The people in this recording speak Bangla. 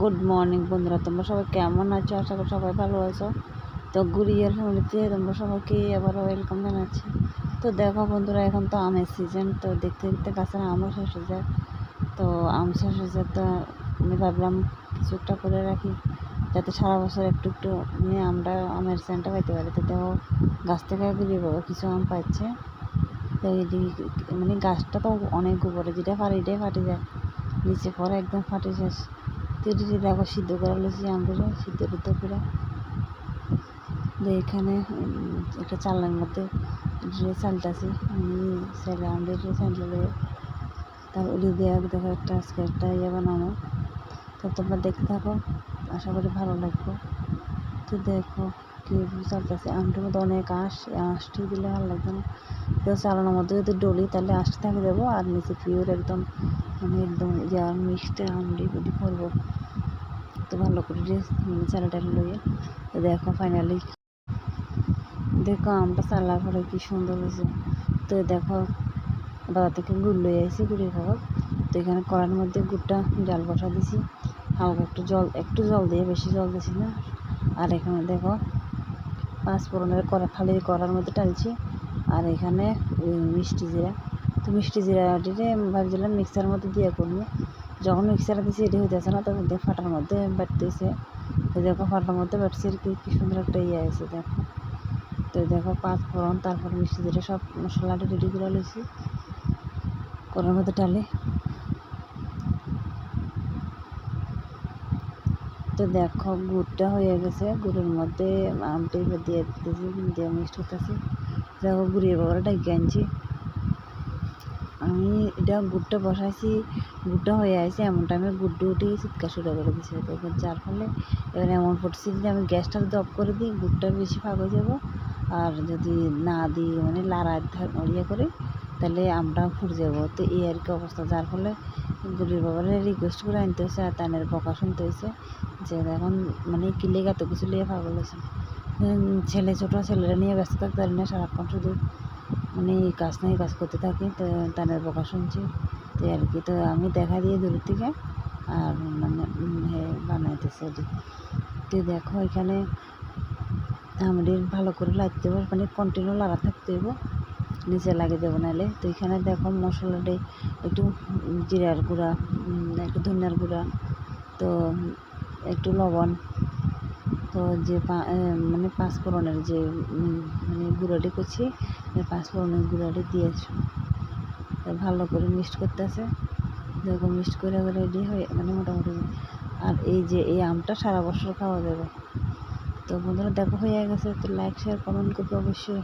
গুড মর্নিং বন্ধুরা, তোমরা সবাই কেমন আছো? আশা করি সবাই ভালো আছো। তো গুড়িয়ার ফ্যামিলিতে তোমরা সবাইকে আবার ওয়েলকাম জানাচ্ছি। তো দেখো বন্ধুরা, এখন তো আমের সিজন তো দেখতে দেখতে গাছের আমও শেষ হয়ে যায়। তো আম শেষ হয়ে যায় তো আমি ভাবলাম কিছু একটা করে রাখি, যাতে সারা বছর একটু একটু নিয়ে আমরা আমের সেন্টটা পাইতে পারি। তো দেখো, গাছ থেকে গুড়িয়ে পাবো কিছু আম পাচ্ছে। তো মানে গাছটা তো অনেক উপরে, যেটা পারে এটাই ফাটে যায়। নিচে পরে একদম ফাটে শেষ। তেটি দেখো সিদ্ধ করা লেছি আমাদের সিদ্ধ টিদ্ধ করে এখানে একটা চালনার মধ্যে চালটাছি আমি ছেলে আমাদের চালটা তার উড়ি দেওয়া দেখো একটা আজকে একটা ইয়ে বানানো। তো তোমরা দেখতে থাকো, আশা করি ভালো লাগবে। তো দেখো কি চলতেছে আমটার মধ্যে অনেক আঁশ আঁশটি দিলে ভালো লাগবে না চালানোর মধ্যে যদি ডলি তাহলে আঁশটি থাকে দেবো আর নিচে পিওর একদম মানে একদম ইয়া মিক্সড আমডি গুলি করব, তো ভালো করে চালাটা লইয়ে তো দেখো ফাইনালি দেখো আমটা চালার পরে কি সুন্দর হয়েছে। তো দেখো বাজার থেকে গুড় লই আইসি গুড়ির খবর। তো এখানে কড়ার মধ্যে গুড়টা জাল বসা দিছি। হালকা একটু জল একটু জল দিয়ে, বেশি জল দিছি না। আর এখানে দেখো পাঁচ ফোড়নের কড়া খালি কড়ার মধ্যে টালছি আর এখানে মিষ্টি জিরা। তো মিষ্টি জিরাটিতে ভাবছিলাম মিক্সার মধ্যে দিয়ে করব। যখন মিক্সার দিয়েছি এটি হইতেছে না, তখন দিয়ে ফাটার মধ্যে বাটতেছে। তো দেখো ফাটার মধ্যে বাটছে আর কি কি সুন্দর একটা ইয়ে আছে, দেখো। তো দেখো পাঁচ ফোড়ন, তারপর মিষ্টি জিরা সব মশলাটা রেডি করে লইছি। করার মধ্যে টালে তো দেখো, গুড়টা হয়ে গেছে। গুড়ের মধ্যে আমটি দিয়ে দিতেছি, দিয়ে মিক্সড করতেছি। দেখো গুড়িয়ে বাবারা ডাকি আনছি। আমি এটা গুড়টা বসাইছি, গুড়টা হয়ে আছে এমন টাইমে গুড়টা উঠে চিৎকার শুরু করে দিছে। দেখো যার ফলে এবার এমন পরিস্থিতি যে আমি গ্যাসটা যদি অফ করে দিই, গুড়টা বেশি ফাঁক হয়ে যাব। আর যদি না দিই মানে লাড়া ইয়ে করে তাহলে আমরা ফুটে যাব। তো এই আর কি অবস্থা। যার ফলে গুলির বাবারে রিকোয়েস্ট করে আনতে হয়েছে আর তানের বকা শুনতে হয়েছে যে এখন মানে কিলে এত কিছু লিয়ে পাগল হয়েছে। ছেলে ছোটো, ছেলেরা নিয়ে ব্যস্ত থাকতে পারি না, সারাক্ষণ শুধু মানে কাজ না এই কাজ করতে থাকি। তো তাদের বকা শুনছি। তো আর কি, তো আমি দেখা দিয়ে দূর থেকে আর মানে বানাইতেছে এটি। তো দেখো এখানে আমাদের ভালো করে লাগতে হবে মানে কন্টিনিউ লাগা থাকতে হবে নিচে লাগিয়ে দেবো নাহলে। তো এখানে দেখো মশলাটি একটু জিরার গুঁড়া একটু ধনিয়ার গুঁড়া, তো একটু লবণ, তো যে মানে পাঁচফোড়নের যে মানে গুঁড়োটি করছি পাঁচফোড়নের গুঁড়োটি দিয়েছি ভালো করে মিক্সড করতে আছে। দেখো মিক্সড করে রেডি হয়ে মানে মোটামুটি। আর এই যে এই আমটা সারা বছর খাওয়া যাবে। তো বন্ধুরা, দেখো হয়ে গেছে। তো লাইক শেয়ার কমেন্ট করবে অবশ্যই।